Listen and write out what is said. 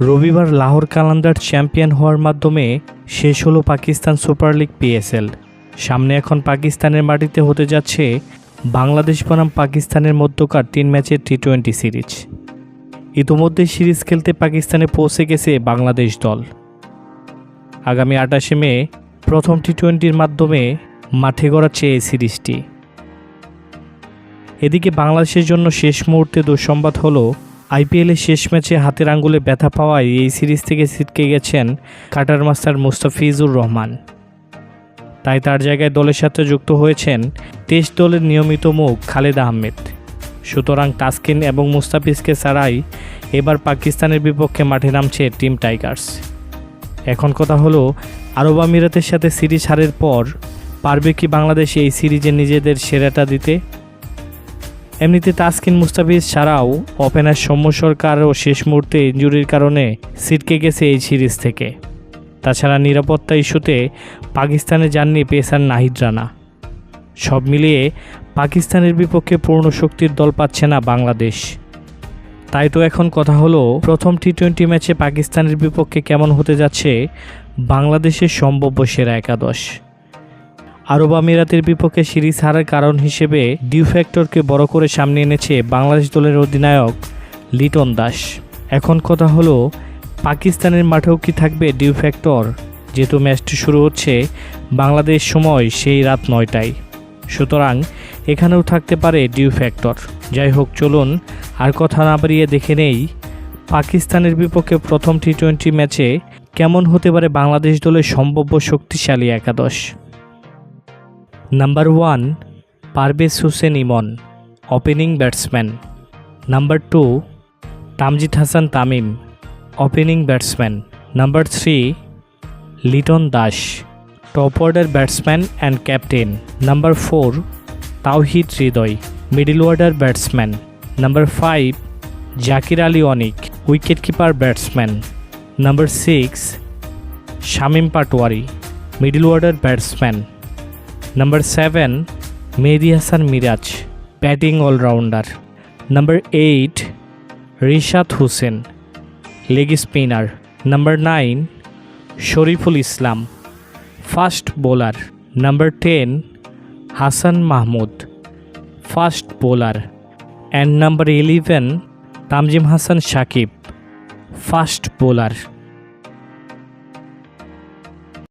রবিবার লাহোর কালান্দার চ্যাম্পিয়ন হওয়ার মাধ্যমে শেষ হলো পাকিস্তান সুপার লিগ পিএসএল। সামনে এখন পাকিস্তানের মাটিতে হতে যাচ্ছে বাংলাদেশ বনাম পাকিস্তানের মধ্যকার তিন ম্যাচের টি টোয়েন্টি সিরিজ। ইতোমধ্যে সিরিজ খেলতে পাকিস্তানে পৌঁছে গেছে বাংলাদেশ দল। আগামী আটাশে মে প্রথম টি টোয়েন্টির মাধ্যমে মাঠে গড়াচ্ছে এই সিরিজটি। এদিকে বাংলাদেশের জন্য শেষ মুহূর্তে দুঃসংবাদ হলো আইপিএলের শেষ ম্যাচে হাতের আঙ্গুলে ব্যথা পাওয়ায় এই সিরিজ থেকে ছিটকে গেছেন কাটার মাস্টার মুস্তাফিজুর রহমান। তাই তার জায়গায় দলের সাথে যুক্ত হয়েছেন টেস্ট দলের নিয়মিত মুখ খালেদ আহমেদ। সুতরাং তাসকিন এবং মুস্তাফিজকে ছাড়াই এবার পাকিস্তানের বিপক্ষে মাঠে নামছে টিম টাইগার্স। এখন কথা হলো, আরব আমিরাতের সাথে সিরিজ হারের পর পারবে কি বাংলাদেশ এই সিরিজে নিজেদের সেরাটা দিতে? এমনিতে তাসকিন মুস্তাফিজ ছাড়াও ওপেনার সৌম্য সরকারও শেষ মুহূর্তে ইঞ্জুরির কারণে ছিটকে গেছে এই সিরিজ থেকে। তাছাড়া নিরাপত্তা ইস্যুতে পাকিস্তানে যাননি পেসার নাহিদ রানা। সব মিলিয়ে পাকিস্তানের বিপক্ষে পূর্ণ শক্তির দল পাচ্ছে না বাংলাদেশ। তাই তো এখন কথা হলো, প্রথম টি টোয়েন্টি ম্যাচে পাকিস্তানের বিপক্ষে কেমন হতে যাচ্ছে বাংলাদেশের সম্ভাব্য সেরা একাদশ। আরব আমিরাতের বিপক্ষে সিরিজ হারার কারণ হিসেবে ডিউ ফ্যাক্টরকে বড় করে সামনে এনেছে বাংলাদেশ দলের অধিনায়ক লিটন দাস। এখন কথা হলো, পাকিস্তানের মাঠেও কি থাকবে ডিউ ফ্যাক্টর যেহেতু ম্যাচটি শুরু হচ্ছে বাংলাদেশ সময় সেই রাত নয়টায়। সুতরাং এখানেও থাকতে পারে ডিউ ফ্যাক্টর যাই হোক, চলুন আর কথা না বাড়িয়ে দেখে নেই, পাকিস্তানের বিপক্ষে প্রথম টি টোয়েন্টি ম্যাচে কেমন হতে পারে বাংলাদেশ দলের সম্ভাব্য শক্তিশালী একাদশ? Number one Parvez Hossain Emon opening batsman number two Tanzid Hasan Tamim opening batsman number three Liton Das top order batsman and captain number four Towhid Hridoy middle order batsman number five Jaker Ali Anik wicket keeper batsman number six Shamim Patwari middle order batsman number seven Mehedi Hasan Miraz batting allrounder number eight Rishad Hossain leg spinner number nine Shoriful Islam fast bowler number ten Hasan Mahmud fast bowler and number eleven Tanzim Hasan Sakib fast bowler